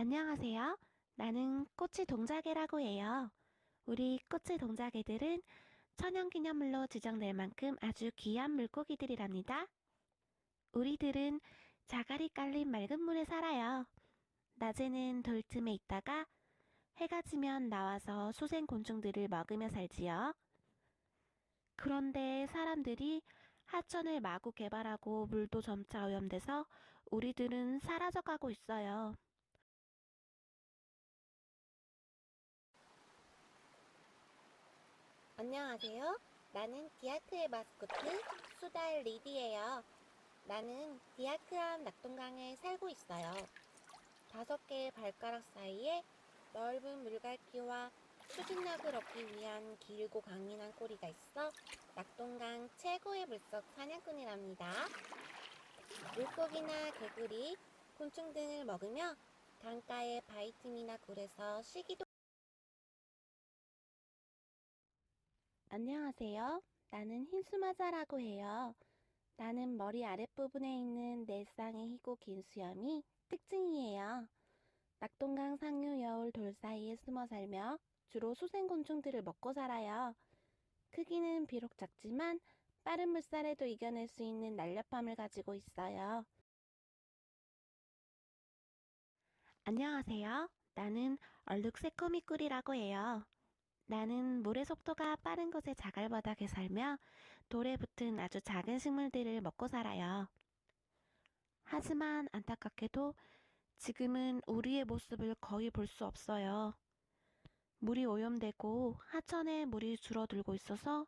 안녕하세요. 나는 꼬치 동자개라고 해요. 우리 꼬치 동자개들은 천연기념물로 지정될 만큼 아주 귀한 물고기들이랍니다. 우리들은 자갈이 깔린 맑은 물에 살아요. 낮에는 돌 틈에 있다가 해가 지면 나와서 수생 곤충들을 먹으며 살지요. 그런데 사람들이 하천을 마구 개발하고 물도 점차 오염돼서 우리들은 사라져가고 있어요. 안녕하세요. 나는 디아크의 마스코트 수달 리디예요. 나는 디아크암 낙동강에 살고 있어요. 다섯 개의 발가락 사이에 넓은 물갈퀴와 추진력을 얻기 위한 길고 강인한 꼬리가 있어 낙동강 최고의 물속 사냥꾼이랍니다. 물고기나 개구리, 곤충 등을 먹으며 강가의 바위틈이나 굴에서 쉬기도 안녕하세요. 나는 흰수마자라고 해요. 나는 머리 아랫부분에 있는 네 쌍의 희고 긴 수염이 특징이에요. 낙동강 상류 여울 돌 사이에 숨어 살며 주로 수생곤충들을 먹고 살아요. 크기는 비록 작지만 빠른 물살에도 이겨낼 수 있는 날렵함을 가지고 있어요. 안녕하세요. 나는 얼룩 새코미꿀이라고 해요. 나는 물의 속도가 빠른 곳의 자갈바닥에 살며 돌에 붙은 아주 작은 식물들을 먹고 살아요. 하지만 안타깝게도 지금은 우리의 모습을 거의 볼 수 없어요. 물이 오염되고 하천에 물이 줄어들고 있어서